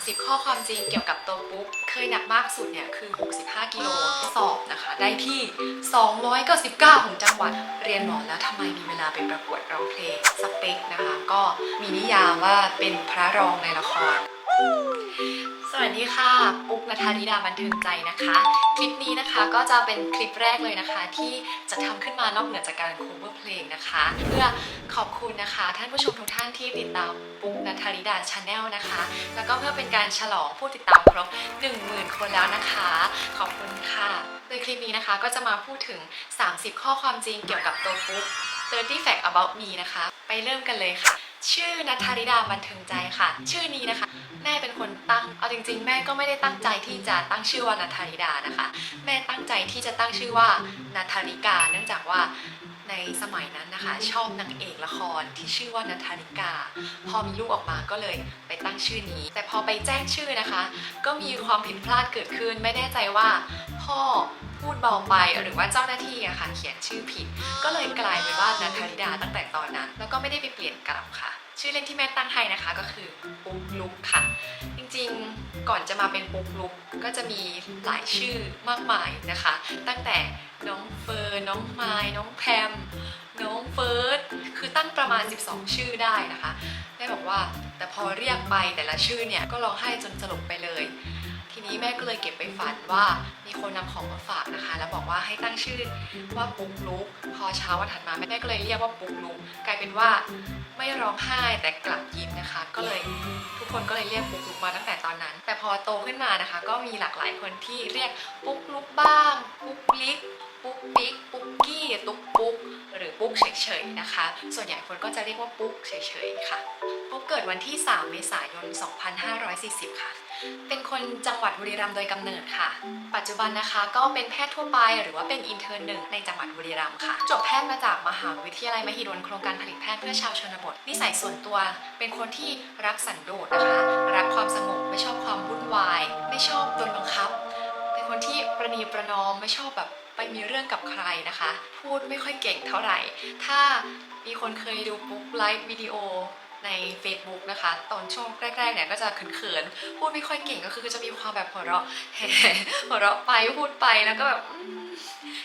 30 ข้อความจริงเกี่ยวกับตัวปุ๊กเคยหนักมากสุดเนี่ยคือ 65 กิโลสอบนะคะ ได้ที่ 299 ของจังหวัด เรียนหมอแล้วทำไมมีเวลาไปประกวดร้องเพลงสเปคนะคะ ก็มีนิยามว่าเป็นพระรองในละคร สวัสดีค่ะ ปุ๊กนัทาริดาบันเทิงใจนะคะ คลิปนี้นะคะก็จะเป็นคลิปแรกเลยนะคะ ที่จะทำขึ้นมานอกเหนือจากการ cover เพลงนะคะ เพื่อขอบคุณนะคะ ท่านผู้ชมทุกท่านที่ติดตามปุ๊กนัทาริดาชาแนลนะคะ แล้วก็เพื่อเป็นการฉลองผู้ติดตามครบ 10,000 คนแล้วนะคะ ขอบคุณค่ะโดยคลิปนี้นะคะก็จะมาพูดถึง 30 ข้อความจริงเกี่ยวกับตัวปุ๊ก30 fact about me นะคะ ไปเริ่มกันเลยค่ะ ชื่อนัทธาริดาบันเทิงใจค่ะ ชื่อนี้นะคะ แม่เป็นคนตั้ง เอาจริง ๆ แม่ก็ไม่ได้ตั้งใจที่จะตั้งชื่อว่านัทธาริดานะคะ แม่ตั้งใจที่จะตั้งชื่อว่านัทธาริกา เนื่องจากว่าในสมัยนั้นนะคะชอบนางเอกละครที่ชื่อว่านัทธาริกา พอมีลูกออกมาก็เลยไปตั้งชื่อนี้ แต่พอไปแจ้งชื่อนะคะ ก็มีความผิดพลาดเกิดขึ้นไม่แน่ใจว่า พ่อ พูดเบาไปหรือว่าเจ้าหน้าที่อะค่ะเขียนชื่อผิด ก็เลยกลายเป็นว่านัทธริดาตั้งแต่ตอนนั้น แล้วก็ไม่ได้ไปเปลี่ยนกลับค่ะ ชื่อเล่นที่แม่ตั้งให้นะคะก็คือปุ๊กลุกค่ะ จริงๆก่อนจะมาเป็นปุ๊กลุกก็จะมีหลายชื่อมากมายนะคะ ตั้งแต่น้องเฟิร์นน้องไม้น้องแพมน้องเฟิร์สคือตั้งประมาณ 12 ชื่อได้นะคะแม่บอกว่าแต่พอเรียกไปแต่ละชื่อเนี่ยก็ร้องไห้จนสลบไปเลย นี้แม่ก็เลยเก็บไปฝันว่ามีคนนำของมาฝากนะคะ แล้วบอกว่าให้ตั้งชื่อว่าปุ๊กลุก พอเช้าวันถัดมาแม่ก็เลยเรียกว่าปุ๊กลุก กลายเป็นว่าไม่ร้องไห้แต่กลับยิ้มนะคะ ก็เลยทุกคนก็เลยเรียกปุ๊กลุกมาตั้งแต่ตอนนั้น แต่พอโตขึ้นมานะคะ ก็มีหลากหลายคนที่เรียกปุ๊กลุกบ้าง ปุ๊กลิกปุ๊กปิ๊กปุ๊กกี้ตุ๊กปุ๊กหรือปุ๊กเฉยๆนะคะ ส่วนใหญ่คนก็จะเรียกว่าปุ๊กเฉยๆค่ะ ปุ๊กเกิดวันที่ 3 เมษายน 2540 ค่ะ เป็นคนจังหวัดบุรีรัมย์โดยกำเนิดค่ะ ปัจจุบันนะคะก็เป็นแพทย์ทั่วไปหรือว่าเป็นอินเทอร์หนึ่งในจังหวัดบุรีรัมย์ค่ะ จบแพทย์มาจากมหาวิทยาลัยมหิดลโครงการผลิตแพทย์เพื่อชาวชนบท นิสัยส่วนตัว เป็นคนที่รักสันโดษนะคะ รักความสงบไม่ชอบความวุ่นวาย ไม่ชอบโดนบังคับ เป็นคนที่ประนีประนอมไม่ชอบแบบไปมีเรื่องกับใครนะคะ พูดไม่ค่อยเก่งเท่าไหร่ ถ้ามีคนเคยดูปุ๊บไลฟ์วิดีโอ ใน Facebook นะคะ ตอนช่วงแรกๆเนี่ยก็จะเขินๆพูดไม่ค่อยเก่งก็คือจะมีความแบบหัวเราะแห่หัวเราะไปพูดไปแล้วก็แบบอืม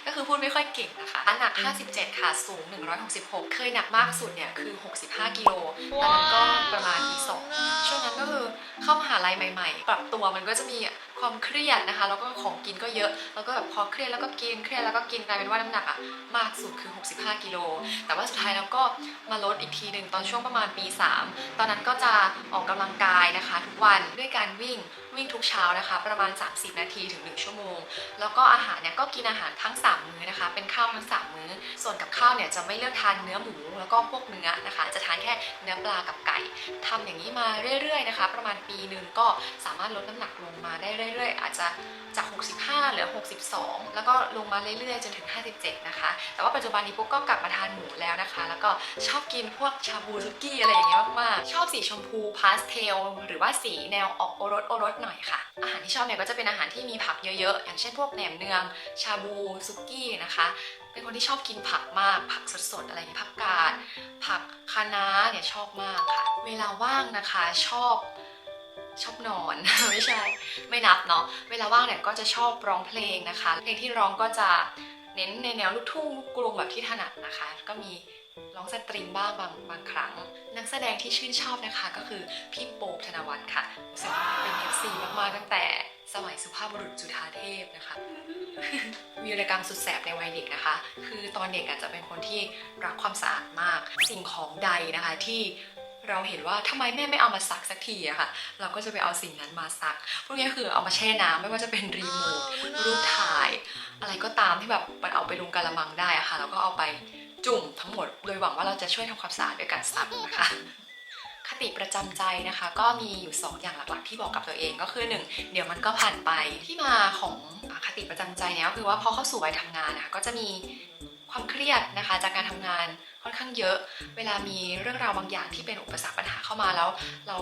ก็คือพูดไม่ค่อยเก่งนะคะอันหนัก 57 ค่ะ สูง 166 เคยหนักมากสุดเนี่ยคือ 65 กิโลตอนนั้นก็ประมาณปีสองช่วงนั้นก็คือเข้ามหาลัยใหม่ ๆ ปรับตัวมันก็จะมีความเครียดนะคะ แล้วก็ของกินก็เยอะ แล้วก็แบบพอเครียดแล้วก็กินเครียดแล้วก็กินกลายเป็นว่าน้ำหนักอะมากสุดคือ 65 กิโล แต่ว่าสุดท้ายแล้วก็มาลดอีกทีหนึ่งตอนช่วงประมาณปี 3 ตอนนั้นก็จะออกกำลังกายนะคะ ทุกวันด้วยการวิ่งวิ่งทุกเช้านะคะ ประมาณ 30 นาทีถึง 1 ชั่วโมง แล้วก็อาหารเนี่ยก็กินอาหารทั้ง 3 มื้อนะคะ เป็นข้าวทั้ง 3 มื้อ ส่วนกับข้าวเนี่ยจะไม่เลือกทานเนื้อหมูแล้วก็พวกเนื้อนะคะ จะทานแค่เนื้อปลากับไก่ทำอย่างนี้มาเรื่อยๆนะคะ ประมาณปีหนึ่งก็สามารถลดน้ำหนักลงมาได้เรื่อยๆ อาจจะจาก 65 เหลือ 62 แล้วก็ลงมาเรื่อยๆ จนถึง 57 นะคะ แต่ว่าปัจจุบันนี้ปุ๊กก็กลับมาทานหมูแล้วนะคะ แล้วก็ชอบกินพวกชาบูซุกี้อะไรอย่างเงี้ยมากๆ ชอบสีชมพูพาสเทล หรือว่าสีแนวออกโอรสโอรสหน่อยค่ะ อาหารที่ชอบเนี่ยก็จะเป็นอาหารที่มีผักเยอะๆ อย่างเช่นพวกแหนมเนือง ชาบูซุกี้นะคะ เป็นคนที่ชอบกินผักมาก ผักสดๆ อะไรอย่างเงี้ยผักกาด ผักคะน้าเนี่ยชอบมากค่ะ เวลาว่างนะคะชอบ ชอบนอน ไม่ใช่ ไม่นับเนาะเวลาว่างเนี่ยก็จะชอบร้องเพลงนะคะ เพลงที่ร้องก็จะเน้นในแนวลูกทุ่งลูกกรุงแบบที่ถนัดนะคะ ก็มีร้องสตริงบ้างบางบางครั้ง นักแสดงที่ชื่นชอบนะคะก็คือพี่โป๊ปธนวัฒน์ค่ะรู้สึกว่าเป็น FC มากๆตั้งแต่สมัยสุภาพบุรุษจุฑาเทพนะคะวีรกรรมสุดแสบในวัยเด็กนะคะ คือตอนเด็กอาจจะเป็นคนที่รักความสะอาดมาก สิ่งของใดนะคะที่ เราเห็นว่าทำไมแม่ไม่เอามาซักสักทีอะค่ะ เราก็จะไปเอาสิ่งนั้นมาซัก พวกนี้คือเอามาแช่น้ำไม่ว่าจะเป็นรีโมทรูปถ่าย อะไรก็ตามที่แบบมันเอาไปลงกะละมังได้อะค่ะแล้วก็เอาไปจุ่มทั้งหมด โดยหวังว่าเราจะช่วยทำความสะอาดด้วยการซักนะคะคติประจำใจนะคะก็มีอยู่ 2 อย่างหลักๆ ที่บอกกับตัวเองก็คือ 1 เดี๋ยวมันก็ผ่านไปที่มาของอะคติประจำใจเนี่ยก็คือว่าพอเข้าสู่วัยทำงานนะคะก็จะมีความเครียดนะคะจากการทำงาน ค่อนข้างเยอะ เวลามีเรื่องราวบางอย่างที่เป็นอุปสรรคปัญหาเข้ามาแล้ว เรา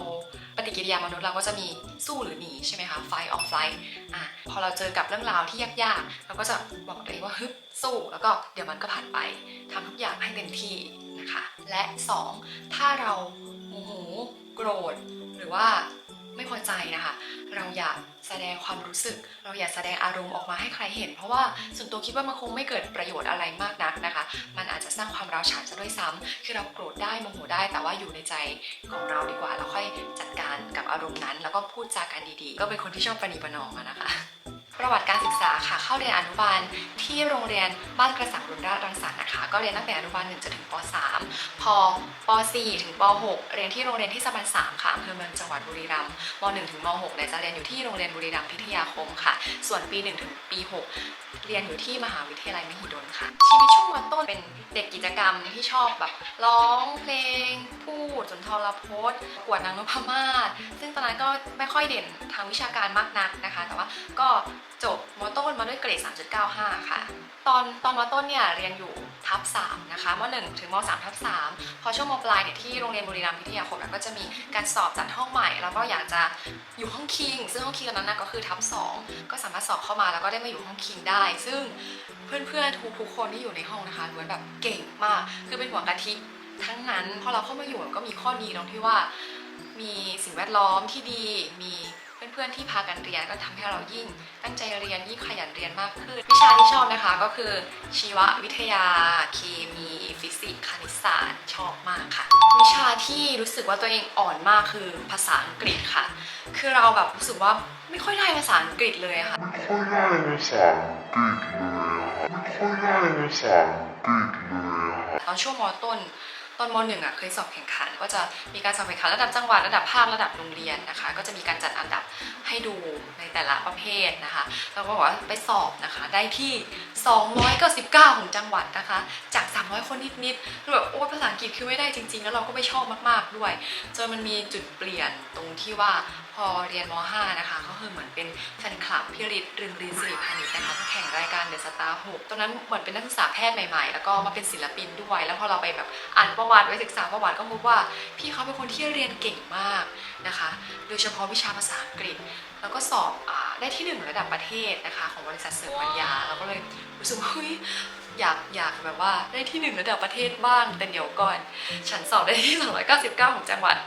ปฏิกิริยามนุษย์เราก็จะมีสู้หรือหนีใช่ไหมคะ fight or flight อะพอเราเจอกับเรื่องราวที่ยากๆ เราก็จะบอกตัวเองว่าฮึบสู้แล้วก็เดี๋ยวมันก็ผ่านไปทำทุกอย่างให้เต็มที่นะคะ และ 2 ถ้าเราโมโหโกรธหรือว่า ไม่พอใจนะคะ เราอยากแสดงความรู้สึก เราอยากแสดงอารมณ์ออกมาให้ใครเห็น เพราะว่าส่วนตัวคิดว่ามันคงไม่เกิดประโยชน์อะไรมากนักนะคะ มันอาจจะสร้างความร้าวฉานซะด้วยซ้ำคือเราโกรธได้โมโหได้ แต่ว่าอยู่ในใจของเราดีกว่า เราค่อยจัดการกับอารมณ์นั้น แล้วก็พูดจากันดีๆ ก็เป็นคนที่ชอบปนีประนอมนะคะ ประวัติการศึกษาค่ะเข้าเรียนอนุบาลที่โรงเรียนบ้านกระสังรุนราชรังสรรค์นะคะ ก็เรียนตั้งแต่อนุบาล1จนถึงป .3 พอป .4 ถึงป .6 เรียนที่โรงเรียนที่สะพาน3ค่ะอำเภอเมืองจังหวัดบุรีรัมย์ม .1 ถึงม .6 เนี่ยจะเรียนอยู่ที่โรงเรียนบุรีรัมย์พิทยาคมค่ะ ส่วนปี 1 ถึงปี 6 เรียนอยู่ที่มหาวิทยาลัยมหิดลค่ะ ชีวิตช่วงมต้นเป็นเด็กกิจกรรมที่ชอบแบบร้องเพลง พูดสุนทรพจน์กวดนางนพมาศซึ่งตอนนั้นก็ไม่ค่อยเด่นทางวิชาการมากนักนะคะ แต่ว่าก็ จบมต้นมาด้วยเกรด 3.95 ค่ะ ตอนตอนมต้นเนี่ยเรียนอยู่ทับ3นะคะม1ถึงม3ทับ3พอช่วงมปลายเนี่ยที่โรงเรียนบุรีรัมย์พิทยาคมก็จะมีการสอบจัดห้องใหม่ แล้วก็อยากจะอยู่ห้องคิง ซึ่งห้องคิงตอนนั้นนะก็คือทับ2ก็สามารถสอบเข้ามาแล้วก็ได้มาอยู่ห้องคิงได้ ซึ่งเพื่อนๆทุกทุกๆคนที่อยู่ในห้องนะคะล้วนแบบเก่งมาก คือเป็นหัวกะทิทั้งนั้นพอเราเข้ามาอยู่ก็มีข้อดีตรงที่ว่า มีสิ่งแวดล้อมที่ดีมี เพื่อนๆที่พากันเรียนก็ทำให้เรายิ่งตั้งใจเรียนยิ่งขยันเรียนมากขึ้น วิชาที่ชอบนะคะก็คือ ชีววิทยา เคมีฟิสิกส์คณิตศาสตร์ชอบมากค่ะ วิชาที่รู้สึกว่าตัวเองอ่อนมากคือภาษาอังกฤษค่ะ คือเราแบบรู้สึกว่าไม่ค่อยได้ภาษาอังกฤษเลยอะค่ะไม่ค่อยได้ภาษาอังกฤษเลยอะครับไม่ค่อยได้ภาษาอังกฤษเลยอะครับตอนช่วงมต้น ตอนมหนึ่งอะเคยสอบแข่งขัน ก็จะมีการสอบแข่งขันระดับจังหวัดระดับภาคระดับโรงเรียนนะคะ ก็จะมีการจัดอันดับให้ดูในแต่ละประเภทนะคะแล้วก็บอกว่าไปสอบนะคะได้ที่ 299 ของจังหวัดนะคะ จาก 300 คนนิดๆแบบโอ้ภาษาอังกฤษคือไม่ได้จริง ๆ แล้วเราก็ไม่ชอบมากๆด้วยจนมันมีจุดเปลี่ยนตรงที่ว่าพอเรียนม .5 นะคะก็คือเหมือนเป็นแฟนคลับพี่ฤทธิ์รึงรีสิริพานิชนะคะที่แข่งรายการเดอะสตาร์หกตอนนั้นเหมือนเป็นนักศึกษาแพทย์ใหม่ๆ แล้วก็มาเป็นศิลปินด้วย แล้วพอเราไปแบบอ่านประวัวัติไปศึกษาประวัติก็พบว่าพี่เขาเป็นคนที่เรียนเก่งมากนะคะ โดยเฉพาะวิชาภาษาอังกฤษ แล้วก็สอบอได้ที่หนึ่งระดับประเทศนะคะของบริษัทเสริมปัญญาเราก็เลยรู้สึกว่าเฮ้ยอยากอยากแบบว่าได้ที่หนึ่งระดับประเทศบ้างแต่เดี๋ยวก่อน ฉันสอบได้ที่ 299 ของจังหวัด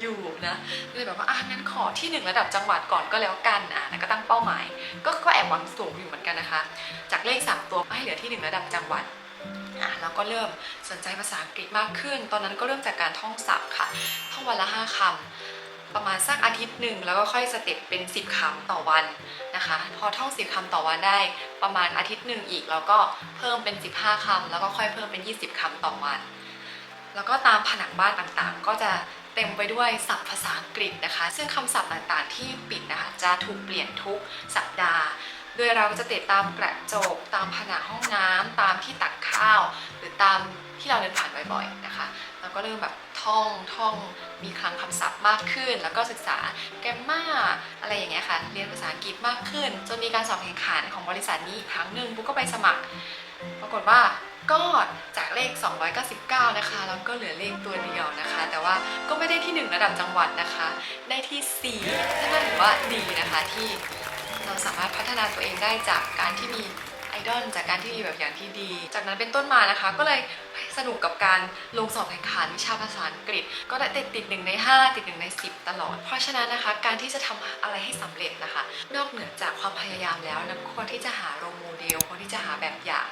อยู่นะเลยแบบว่าอะงั้นขอที่หนึ่งระดับจังหวัดก่อนก็แล้วกันอะแล้วก็ตั้งเป้าหมาย ก็ก็แอบหวังสูงอยู่เหมือนกันนะคะ จากเลขสามตัวให้เหลือที่หนึ่งระดับจังหวัด อะแล้วก็เริ่มสนใจภาษาอังกฤษมากขึ้น ตอนนั้นก็เริ่มจากการท่องศัพท์ค่ะ ท่องวันละห้าคำประมาณสักอาทิตย์หนึ่งแล้วก็ค่อยสเต็ปเป็น 10คำต่อวันนะคะ พอท่อง 10คำต่อวันได้ประมาณอาทิตย์หนึ่งอีก แล้วก็เพิ่มเป็น 15คำแล้วก็ค่อยเพิ่มเป็น 20คำต่อวัน แล้วก็ตามผนังบ้านต่างๆ ก็จะเต็มไปด้วยศัพท์ภาษาอังกฤษนะคะ ซึ่งคำศัพท์ต่างๆที่ปิดนะคะจะถูกเปลี่ยนทุกสัปดาห์ โดยเราจะติดตามกระจก ตามผนังห้องน้ำตามที่ตักข้าว หรือตามที่เราเดินผ่านบ่อยๆนะคะเราก็เริ่มแบบท่องท่องมีคลังคำศัพท์มากขึ้น แล้วก็ศึกษาแกรมมาอะไรอย่างเงี้ยค่ะ เรียนภาษาอังกฤษมากขึ้น จนมีการสอบแข่งขันของบริษัทนี้อีกครั้งหนึ่งปุ๊กก็ไปสมัคร ปรากฏว่าก็จากเลข 299 นะคะ แล้วก็เหลือเลขตัวเดียวนะคะ แต่ว่าก็ไม่ได้ที่ 1 ระดับจังหวัดนะคะ ได้ที่4ซึ่งก็ถือว่าดีนะคะที่ เราสามารถพัฒนาตัวเองได้จากการที่มีไอดอลจากการที่มีแบบอย่างที่ดี จากนั้นเป็นต้นมานะคะ ก็เลยสนุกกับการลงสอบแข่งขันวิชาภาษาอังกฤษ ก็ได้ติดติดหนึ่งใน 5 ติดหนึ่งใน 10 ตลอด เพราะฉะนั้นนะคะ การที่จะทำอะไรให้สำเร็จนะคะ นอกเหนือจากความพยายามแล้วนะควรที่จะหาโรโมเดลควรที่จะหาแบบอย่าง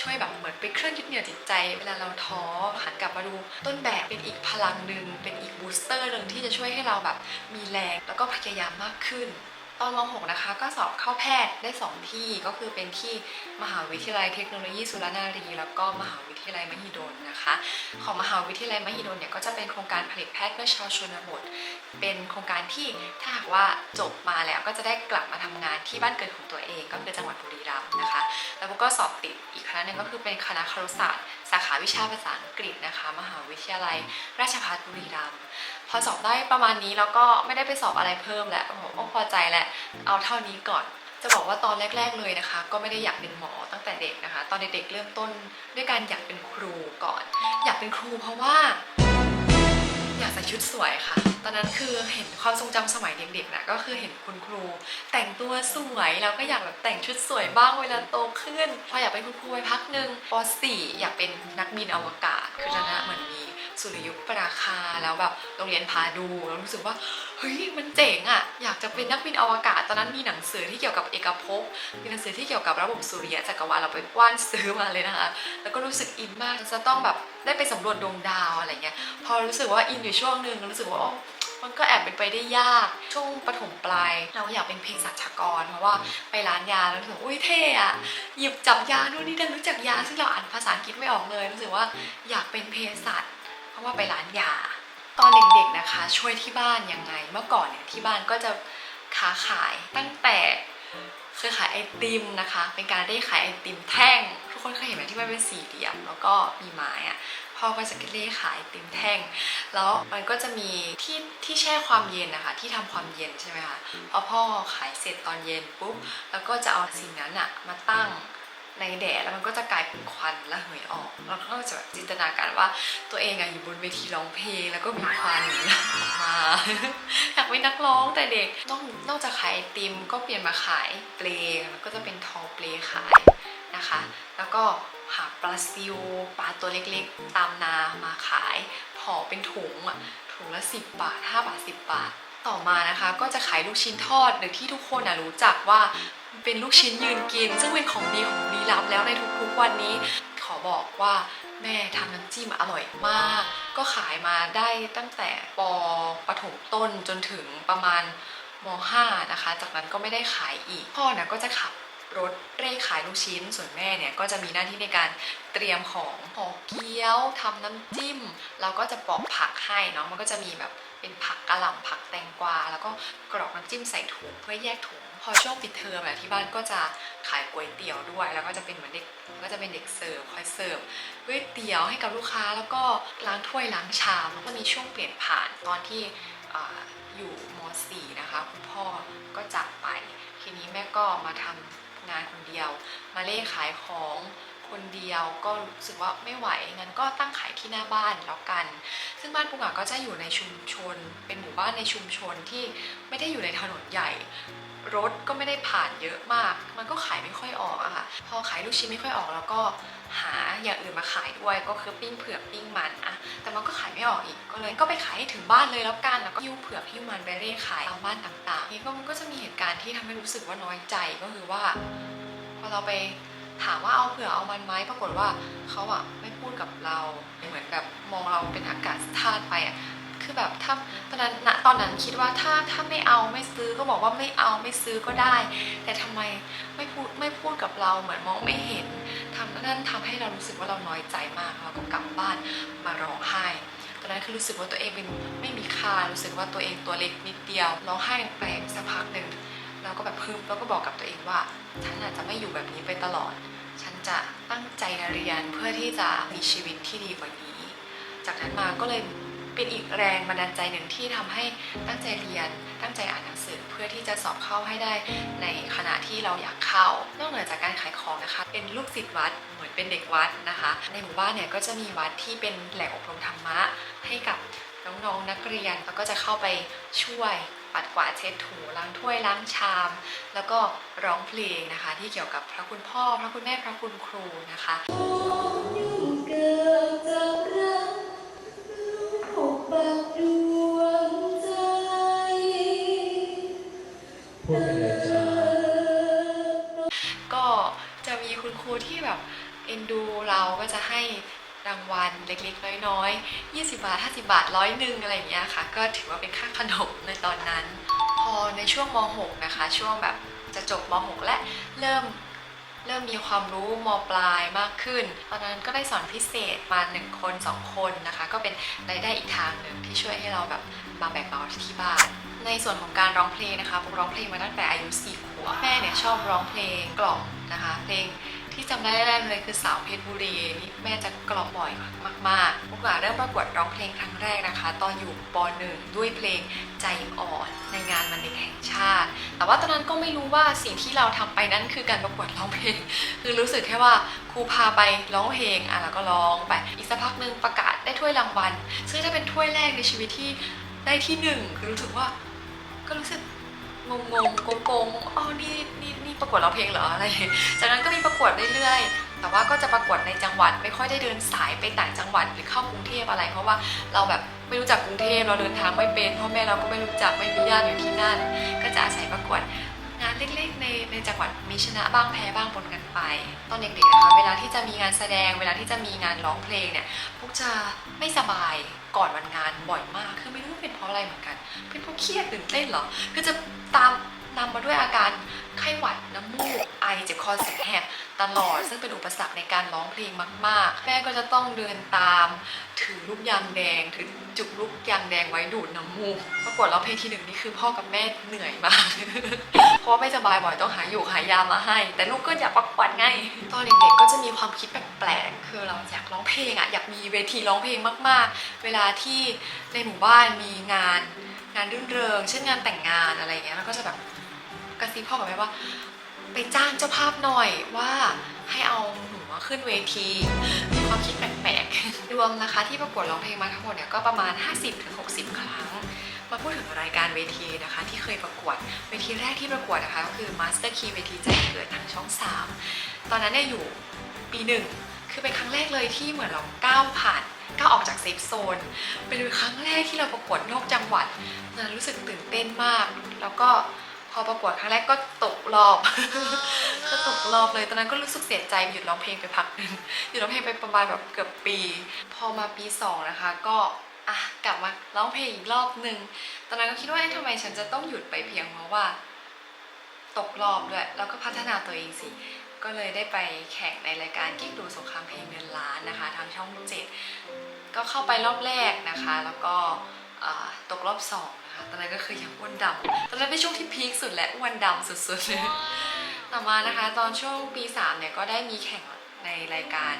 ช่วยแบบเหมือนเป็นเครื่องยึดเหนี่ยวจิตใจ เวลาเราท้อหันกลับมาดูต้นแบบเป็นอีกพลังหนึ่งเป็นอีกบูสเตอร์หนึ่งที่จะช่วยให้เราแบบมีแรงแล้วก็พยายามมากขึ้น ตอนม .6 นะคะก็สอบเข้าแพทย์ได้ 2 ที่ก็คือเป็นที่มหาวิทยาลัยเทคโนโลยีสุรนารี แล้วก็มหาวิทยาลัยมหิดลนะคะ ของมหาวิทยาลัยมหิดลเนี่ยก็จะเป็นโครงการผลิตแพทย์เพื่อชาวชนบท เป็นโครงการที่ถ้าหากว่าจบมาแล้วก็จะได้กลับมาทำงานที่บ้านเกิดของตัวเองก็คือจังหวัดบุรีรัมย์นะคะ แล้วก็สอบติดอีกคณะหนึ่งก็คือเป็นคณะครุศาสตร์าขาวิชาภาษาอังกฤษนะคะ มหาวิทยาลัย ราชภัฏบุรีรัมย์พอสอบได้ประมาณนี้แล้วก็ไม่ได้ไปสอบอะไรเพิ่มแล้วโอ้โหก็พอใจแหละเอาเท่านี้ก่อนจะบอกว่าตอนแรก ๆเลยนะคะ ก็ไม่ได้อยากเป็นหมอตั้งแต่เด็กนะคะ ตอนเด็กๆเริ่มต้นด้วยการอยากเป็นครูก่อน อยากเป็นครูเพราะว่า อยากใส่ชุดสวยค่ะ ตอนนั้นคือเห็นความทรงจำสมัยเด็กๆนะก็คือเห็นคุณครู แต่งตัวสวยแล้วก็อยากแบบแต่งชุดสวยบ้างเวลาโตขึ้น พออยากเป็นคุณครูไปพักหนึ่งป .4 อยากเป็นนักบินอวกาศคือตอนนั้นเหมือนมี สุริยุปราคาแล้วแบบโรงเรียนพาดูแล้วรู้สึกว่าเฮ้ยมันเจ๋งอะอยากจะเป็นนักบินอวกาศ ตอนนั้นมีหนังสือที่เกี่ยวกับเอกภพมีหนังสือที่เกี่ยวกับระบบสุริยะจักรวาลเราไปกว้านซื้อมาเลยนะคะ แล้วก็รู้สึกอินมากจะต้องแบบได้ไปสำรวจดวงดาวอะไรเงี้ยพอรู้สึกว่าอินอยู่ช่วงหนึ่งรู้สึกว่าอ๋อมันก็แอบเป็นไปได้ยาก ช่วงปฐมปลาย เราอยากเป็นเภสัชกร เพราะว่าไปร้านยาแล้วรู้สึกอุ้ยเท่อะหยิบจับยานู่นนี่นั่นรู้จักยาซึ่งเราอ่านภาษาอังกฤษไม่ออกเลยรู้สึกว่าอยากเป็นเภสัช เพราะว่าไปร้านยา ตอนเด็กๆนะคะ ช่วยที่บ้านยังไง เมื่อก่อนเนี่ยที่บ้านก็จะค้าขายตั้งแต่เคยขายไอติมนะคะ เป็นการได้ขายไอติมแท่ง ทุกคนเคยเห็นไหมที่มันเป็นสี่เหลี่ยม แล้วก็มีไม้อะพ่อก็จะเล่ขายไอติมแท่ง แล้วมันก็จะมีที่ที่แช่ความเย็นนะคะ ที่ทำความเย็นใช่ไหมคะพอพ่อขายเสร็จตอนเย็นปุ๊บ แล้วก็จะเอาสิ่งนั้นอะมาตั้ง ในแดดแล้วมันก็จะกลายเป็นควันและเหยออกแล้วก็จะแบบจินตนาการว่าตัวเองอะอยู่บนเวทีร้องเพลงแล้วก็มีควันออกมาอยากเป็นนักร้องแต่เด็กนอกนอกจากขายไอติมก็เปลี่ยนมาขายเปลงแล้วก็จะเป็นทอเปลขายนะคะ แล้วก็หาปลาซิวปลาตัวเล็กๆ ตามนามาขายห่อเป็นถุงอะถุงละ 10 บาท 5 บาท 10 บาท ต่อมานะคะ ก็จะขายลูกชิ้นทอดหรือที่ทุกคนนะรู้จักว่า เป็นลูกชิ้นยืนกิน ซึ่งเป็นของดีของดีลับแล้วในทุกๆวันนี้ ขอบอกว่าแม่ทำน้ำจิ้มอร่อยมาก ก็ขายมาได้ตั้งแต่ปปถมต้นจนถึงประมาณม .5 นะคะ จากนั้นก็ไม่ได้ขายอีก พ่อเนี่ยก็จะขับ รถเร่ขายลูกชิ้น ส่วนแม่เนี่ยก็จะมีหน้าที่ในการเตรียมของห่อเกี๊ยวทำน้ำจิ้ม เราก็จะปอกผักให้เนาะมันก็จะมีแบบเป็นผักกะหล่ำผักแตงกวา แล้วก็กรอกน้ำจิ้มใส่ถุงเพื่อแยกถุงพอช่วงปิดเทอมอะที่บ้านก็จะขายก๋วยเตี๋ยวด้วย แล้วก็จะเป็นเหมือนเด็กก็จะเป็นเด็กเสิร์ฟคอยเสิร์ฟก๋วยเตี๋ยวให้กับลูกค้าแล้วก็ล้างถ้วยล้างชามก็มีช่วงเปลี่ยนผ่านตอนที่ออยู่ม .4 นะคะ คุณพ่อก็จากไป ทีนี้แม่ก็มาทำ งานคนเดียว มาเล่ขายของคนเดียวก็รู้สึกว่าไม่ไหวงั้นก็ตั้งขายที่หน้าบ้านแล้วกัน ซึ่งบ้านปุกอะก็จะอยู่ในชุมชน เป็นหมู่บ้านในชุมชนที่ไม่ได้อยู่ในถนนใหญ่ รถก็ไม่ได้ผ่านเยอะมาก มันก็ขายไม่ค่อยออกอะค่ะ พอขายลูกชิ้นไม่ค่อยออกแล้วก็หาอย่างอื่นมาขายด้วยก็คือปิ้งเผือกปิ้งมันอะแต่มันก็ขายไม่ออกอีกก็เลยก็ไปขายให้ถึงบ้านเลยแล้วกันแล้วก็หิ้วเผือกหิ้วมันไปเร่ขายตามบ้านต่างๆนี่ก็มันก็จะมีเหตุการณ์ที่ทำให้รู้สึกว่าน้อยใจก็คือว่าพอเราไปถามว่าเอาเผือเอามันไหมปรากฏว่าเขาอะไม่พูดกับเราเหมือนแบบมองเราเป็นอากาศธาตุไปอะ คือแบบถ้าตอนนั้นณตอนนั้นคิดว่าถ้าถ้าไม่เอาไม่ซื้อก็บอกว่าไม่เอาไม่ซื้อก็ได้ แต่ทำไมไม่พูดไม่พูดกับเราเหมือนมองไม่เห็นทำนั่นทำให้เรารู้สึกว่าเราน้อยใจมากเราก็กลับบ้านมาร้องไห้ตอนนั้นคือรู้สึกว่าตัวเองเป็นไม่มีค่ารู้สึกว่าตัวเองตัวเล็กนิดเดียวร้องไห้ไปสักพักหนึ่งแล้วก็แบบพึมแล้วก็บอกกับตัวเองว่า ฉันอาจจะไม่อยู่แบบนี้ไปตลอด ฉันจะตั้งใจเรียนเพื่อที่จะมีชีวิตที่ดีกว่านี้ จากนั้นมาก็เลย เป็นอีกแรงบันดาลใจหนึ่งที่ทำให้ตั้งใจเรียน ตั้งใจอ่านหนังสือเพื่อที่จะสอบเข้าให้ได้ในขณะที่เราอยากเข้า นอกเหนือจากการขายของนะคะ เป็นลูกศิษย์วัดเหมือนเป็นเด็กวัดนะคะ ในหมู่บ้านเนี่ยก็จะมีวัดที่เป็นแหล่งอบรมธรรมะให้กับน้องๆนักเรียนแล้วก็จะเข้าไปช่วยปัดกวาดเช็ดถูล้างถ้วยล้างชาม แล้วก็ร้องเพลงนะคะ ที่เกี่ยวกับพระคุณพ่อ พระคุณแม่พระคุณครูนะคะ เล็กๆ น้อยๆ 20 บาท 50 บาทร้อยหนึ่งอะไรอย่างเงี้ยค่ะ ก็ถือว่าเป็นค่าขนมในตอนนั้น พอในช่วงม .6 นะคะ ช่วงแบบจะจบม .6 และเริ่มเริ่มมีความรู้มปลายมากขึ้น ตอนนั้นก็ได้สอนพิเศษมา1คน 2 คนนะคะ ก็เป็นรายได้อีกทางหนึ่งที่ช่วยให้เราแบบมาแบ่งเบาที่บ้าน ในส่วนของการร้องเพลงนะคะผมร้องเพลงมาตั้งแต่อายุ4ขวบแม่เนี่ยชอบร้องเพลงกล่อมนะคะ เพลง ที่จำได้แรกเลยคือสาวเพชรบุรีแม่จะกล่อมบ่อยมากๆมุกหลาเริ่มประกวดร้องเพลงครั้งแรกนะคะ ตอนอยู่ป .1 ด้วยเพลงใจอ่อนในงานวันเด็กแห่งชาติ แต่ว่าตอนนั้นก็ไม่รู้ว่าสิ่งที่เราทำไปนั้นคือการประกวดร้องเพลง คือรู้สึกแค่ว่าครูพาไปร้องเพลงอะแล้วก็ร้องไปอีกสักพักหนึ่งประกาศได้ถ้วยรางวัล ซึ่งถ้าเป็นถ้วยแรกในชีวิตที่ได้ที่หนึ่งคือรู้สึกว่าก็รู้สึกงงงๆโกงๆอ๋อนี่นี่ ประกวดร้องเพลงเหรออะไร จากนั้นก็มีประกวดเรื่อยๆ แต่ว่าก็จะประกวดในจังหวัดไม่ค่อยได้เดินสายไปต่างจังหวัดหรือเข้ากรุงเทพอะไร เพราะว่าเราแบบไม่รู้จักกรุงเทพเราเดินทางไม่เป็นพ่อแม่เราก็ไม่รู้จักไม่มีญาติอยู่ที่นั่น ก็จะอาศัยประกวดงานเล็กๆในในจังหวัดมีชนะบ้างแพ้บ้างปนกันไป ตอนเด็กๆนะคะเวลาที่จะมีงานแสดง เวลาที่จะมีงานร้องเพลงเนี่ยพวกจะไม่สบายก่อนวันงานบ่อยมาก คือไม่รู้เป็นเพราะอะไรเหมือนกัน เป็นเพราะเครียดตื่นเต้นเหรอคือจะตาม นำมาด้วยอาการไข้หวัดน้ำมูกไอเจ็บคอเสียงแหบตลอด ซึ่งเป็นอุปสรรคในการร้องเพลงมาก ๆ แม่ก็จะต้องเดินตาม ถือลูกยางแดง ถือจุกลูกยางแดงไว้ดูดน้ำมูกประกวดร้องเพลงที่หนึ่งนี่คือพ่อกับแม่เหนื่อยมาก เพราะว่าไม่สบายบ่อยต้องหาอยู่หายามาให้ แต่ลูกก็อยากประกวดไงตอนเด็กๆก็จะมีความคิดแปลกๆคือเราอยากร้องเพลงอะอยากมีเวทีร้องเพลงมาก ๆ เวลาที่ในหมู่บ้านมีงานงานรื่นเริงเช่นงานแต่งงานอะไรเงี้ยแล้วก็จะแบบ ระซิบพ่อกับแม่ว่า ไปจ้างเจ้าภาพหน่อยว่าให้เอาหนูมาขึ้นเวทีมีความคิดแปลกๆรวมนะคะ ที่ประกวดร้องเพลงมาทั้งหมดเนี่ยก็ประมาณ 50-60 ครั้ง มาพูดถึงรายการเวทีนะคะ ที่เคยประกวดเวทีแรกที่ประกวดนะคะก็คือ Master Key เวทีใจเกิดทางช่อง 3 ตอนนั้นเนี่ยอยู่ปีหนึ่งคือเป็นครั้งแรกเลยที่เหมือนเราก้าวผ่านก้าวออกจากเซฟโซน เป็นครั้งแรกที่เราประกวดนอกจังหวัดนั้นรู้สึกตื่นเต้นมาก แล้วก็ พอประกวดครั้งแรกก็ตกรอบ ก็ตกรอบเลยตอนนั้นก็รู้สึกเสียใจหยุดร้องเพลงไปพักหนึ่งหยุดร้องเพลงไปประมาณแบบเกือบปี พอมาปีสองนะคะก็อะกลับมาร้องเพลงอีกรอบหนึ่งตอนนั้นก็คิดว่าทำไมฉันจะต้องหยุดไปเพียงเพราะว่า ตกรอบด้วยแล้วก็พัฒนาตัวเองสิก็เลยได้ไปแข่งในรายการกิ๊กดูสงครามเพลงเงินล้านนะคะ ทางช่องเจ็ดก็เข้าไปรอบแรกนะคะ แล้วก็ตกรอบสอง นะคะตอนนั้นก็คือยังอ้วนดำตอนนั้นเป็นช่วงที่พีคสุดและอ้วนดำสุดๆเลยต่อมานะคะตอนช่วงปี3เนี่ยก็ได้มีแข่งในรายการ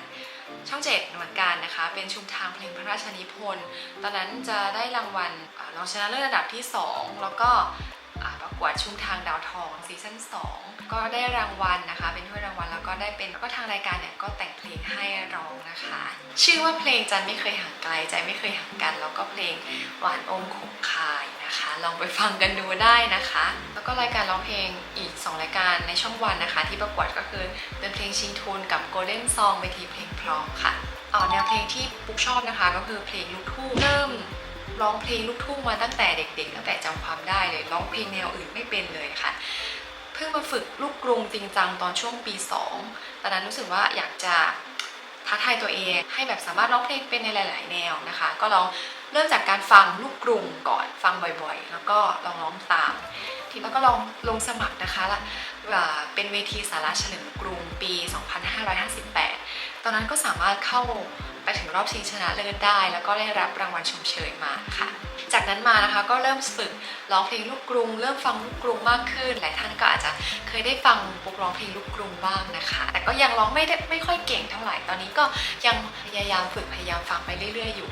ช่องเจ็ดเหมือนกันนะคะ เป็นชุมทางเพลงพระราชนิพนธ์ ตอนนั้นจะได้รางวัลอ่ารองชนะเลิศอันดับที่ 2 แล้วก็อ่า ประกวดชุมทางดาวทองซีซั่น2 ก็ได้รางวัลนะคะ เป็นถ้วยรางวัลแล้วก็ได้เป็นก็ทางรายการเนี่ยก็แต่งเพลงให้ร้องนะคะ ชื่อว่าเพลงจันไม่เคยห่างไกลใจไม่เคยห่างกัน แล้วก็เพลงหวานอมขมคายนะคะ ลองไปฟังกันดูได้นะคะ แล้วก็รายการร้องเพลงอีก 2 รายการในช่องวันนะคะ ที่ประกวดก็คือเป็นเพลงชิงทุนกับ Golden Song เวทีเพลงพร้อมค่ะอ่อแนวเพลงที่ปุ๊กชอบนะคะ ก็คือเพลงลูกทุ่งเริ่ม ร้องเพลงลูกทุ่งมาตั้งแต่เด็กๆ ตั้งแต่จำความได้เลย ร้องเพลงแนวอื่นไม่เป็นเลยค่ะ เพิ่งมาฝึกลูกกรุงจริงจังตอนช่วงปี 2 ตอนนั้นรู้สึกว่าอยากจะท้าทายตัวเองให้แบบสามารถร้องเพลงเป็นในหลาย ๆ แนวนะคะ ก็ลองเริ่มจากการฟังลูกกรุงก่อนฟังบ่อยๆ แล้วก็ลองร้องตาม ทีแล้วก็ลองลงสมัครนะคะละเป็นเวทีสาระเฉลิมกรุงปี 2558 ตอนนั้นก็สามารถเข้าไปถึงรอบชิงชนะเลิศได้ แล้วก็ได้รับรางวัลชมเชยมาค่ะ จากนั้นมานะคะก็เริ่มฝึกร้องเพลงลูกกรุง เริ่มฟังลูกกรุงมากขึ้น หลายท่านก็อาจจะเคยได้ฟังปุกร้องเพลงลูกกรุงบ้างนะคะ แต่ก็ยังร้องไม่ได้ไม่ค่อยเก่งเท่าไหร่ ตอนนี้ก็ยังพยายามฝึกพยายามฟังไปเรื่อย ๆ อยู่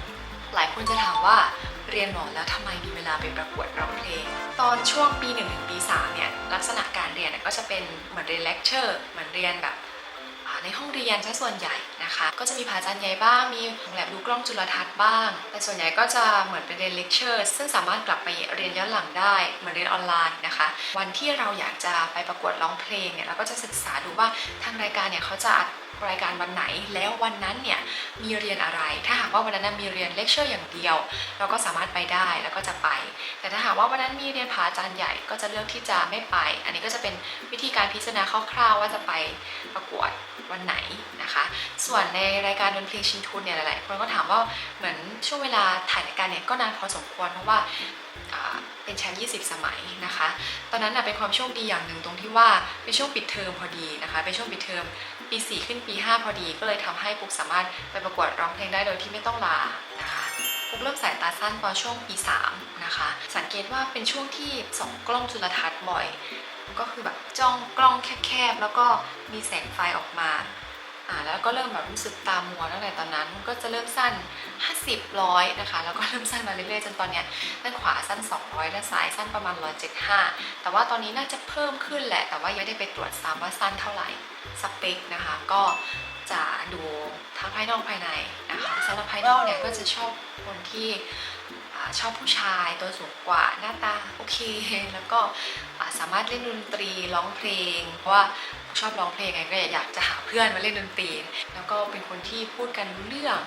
หลายคนจะถามว่า เรียนหมอแล้วทำไมมีเวลาไปประกวดร้องเพลง ตอนช่วงปี1ถึงปี3เนี่ยลักษณะการเรียนก็จะเป็นเหมือนเรียนเลคเชอร์เหมือนเรียนแบบในห้องเรียนซะส่วนใหญ่นะคะ ก็จะมีพาจารย์ใหญ่บ้าง มีของแลบดูกล้องจุลทรรศน์บ้าง แต่ส่วนใหญ่ก็จะเหมือนเป็นเรียนเลคเชอร์ซึ่งสามารถกลับไปเรียนย้อนหลังได้ เหมือนเรียนออนไลน์นะคะ วันที่เราอยากจะไปประกวดร้องเพลงเนี่ยเราก็จะศึกษาดูว่าทางรายการเนี่ยเขาจะอัด รายการวันไหน แล้ววันนั้นเนี่ยมีเรียนอะไร ถ้าหากว่าวันนั้นมีเรียนเลคเชอร์อย่างเดียว เราก็สามารถไปได้แล้วก็จะไป แต่ถ้าหากว่าวันนั้นมีเรียนผาอาจารย์ใหญ่ก็จะเลือกที่จะไม่ไป อันนี้ก็จะเป็นวิธีการพิจารณาคร่าวๆว่าจะไปประกวดวันไหนนะคะ ส่วนในรายการดนตรีชิงทุนเนี่ยหลายๆคนก็ถามว่าเหมือนช่วงเวลาถ่ายรายการเนี่ยก็นานพอสมควรเพราะว่าเป็นแชมป์ 20 สมัยนะคะ ตอนนั้นเป็นความโชคดีอย่างหนึ่งตรงที่ว่าเป็นช่วงปิดเทอมพอดีนะคะ เป็นช่วงปิดเทอม ปี 4 ขึ้นปี 5 พอดี ก็เลยทำให้ปุ๊กสามารถไปประกวดร้องเพลงได้โดยที่ไม่ต้องลานะคะปุ๊กเริ่มสายตาสั้นตอนช่วงปี 3 นะคะ สังเกตว่าเป็นช่วงที่ส่องกล้องจุลทรรศน์บ่อย ก็คือแบบจ้องกล้องแคบๆแล้วก็มีแสงไฟออกมา อ่าแล้วก็เริ่มแบบรู้สึกตามัวตั้งแต่ตอนนั้นก็จะเริ่มสั้น 50ร้อยนะคะแล้วก็เริ่มสั้นมาเรื่อยๆจนตอนเนี้ยด้านขวาสั้น 200ด้านซ้ายสั้นประมาณ 175 แต่ว่าตอนนี้น่าจะเพิ่มขึ้นแหละ แต่ว่ายังไม่ได้ไปตรวจซ้ำว่าสั้นเท่าไหร่สเปคนะคะก็จะดูทั้งภายนอกภายในนะคะสำหรับภายนอกเนี่ยก็จะชอบคนที่ชอบผู้ชายตัวสูงกว่าหน้าตาโอเค แล้วก็สามารถเล่นดนตรีร้องเพลง เพราะว่า ชอบร้องเพลงไงก็อยากจะหาเพื่อนมาเล่นดนตรี แล้วก็เป็นคนที่พูดกันรู้เรื่อง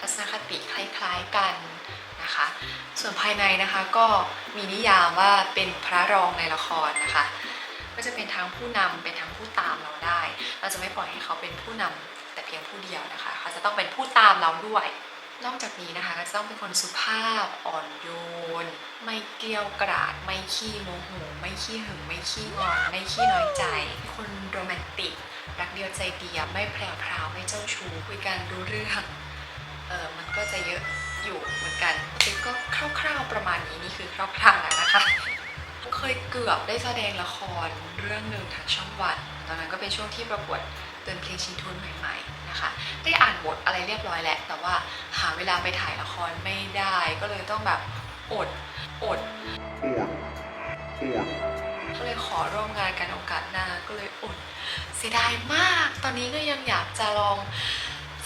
ทัศนคติคล้ายๆกันนะคะ ส่วนภายในนะคะก็มีนิยามว่าเป็นพระรองในละครนะคะ ก็จะเป็นทั้งผู้นำเป็นทั้งผู้ตามเราได้ เราจะไม่ปล่อยให้เขาเป็นผู้นำแต่เพียงผู้เดียวนะคะ เขาจะต้องเป็นผู้ตามเราด้วย นอกจากนี้นะคะก็จะต้องเป็นคนสุภาพอ่อนโยน ไม่เกลียวกราด ไม่ขี้โมโหไม่ขี้หึงไม่ขี้งอนไม่ขี้น้อยใจเป็นคนโรแมนติก รักเดียวใจเดียวไม่แพรวพราวไม่เจ้าชู้คุยกันรู้เรื่องเออมันก็จะเยอะอยู่เหมือนกันแต่ก็คร่าวๆประมาณนี้นี่คือคร่าวๆแล้วนะคะเคยเกือบได้แสดงละครเรื่องหนึ่งทางช่องวันตอนนั้นก็เป็นช่วงที่ประกวดเตือนเพลงชิงทุนใหม่ ๆ คะได้อ่านบทอะไรเรียบร้อยแหละแต่ว่าหาเวลาไปถ่ายละครไม่ได้ ก็เลยต้องแบบอดอดอดอดก็เลยขอร่วมงานกันโอกาสหน้าก็เลยอดเสียดายมาก ตอนนี้ก็ยังอยากจะลอง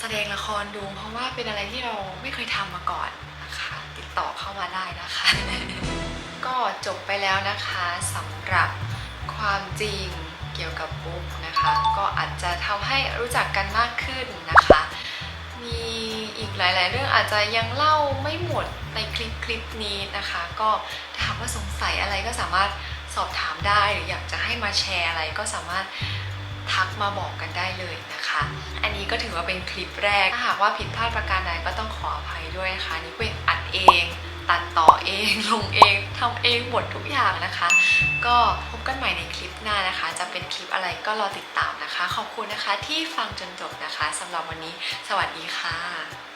แสดงละครดู เพราะว่าเป็นอะไรที่เราไม่เคยทำมาก่อนนะคะติดต่อเข้ามาได้นะคะ ก็จบไปแล้วนะคะสำหรับความจริงเกี่ยวกับบุ๊กนะคะ ก็อาจจะทำให้รู้จักกันมากขึ้นนะคะ มีอีกหลาย ๆ เรื่องอาจจะยังเล่าไม่หมดในคลิปคลิปนี้นะคะ ก็ถ้าหากว่าสงสัยอะไรก็สามารถสอบถามได้หรืออยากจะให้มาแชร์อะไรก็สามารถทักมาบอกกันได้เลยนะคะ อันนี้ก็ถือว่าเป็นคลิปแรก ถ้าหากว่าผิดพลาดประการใดก็ต้องขออภัยด้วยนะคะนนี่เป็นอัดเอง ตัดต่อเองลงเองทำเองหมดทุกอย่างนะคะ ก็พบกันใหม่ในคลิปหน้านะคะ จะเป็นคลิปอะไรก็รอติดตามนะคะ ขอบคุณนะคะที่ฟังจนจบนะคะสำหรับวันนี้ สวัสดีค่ะ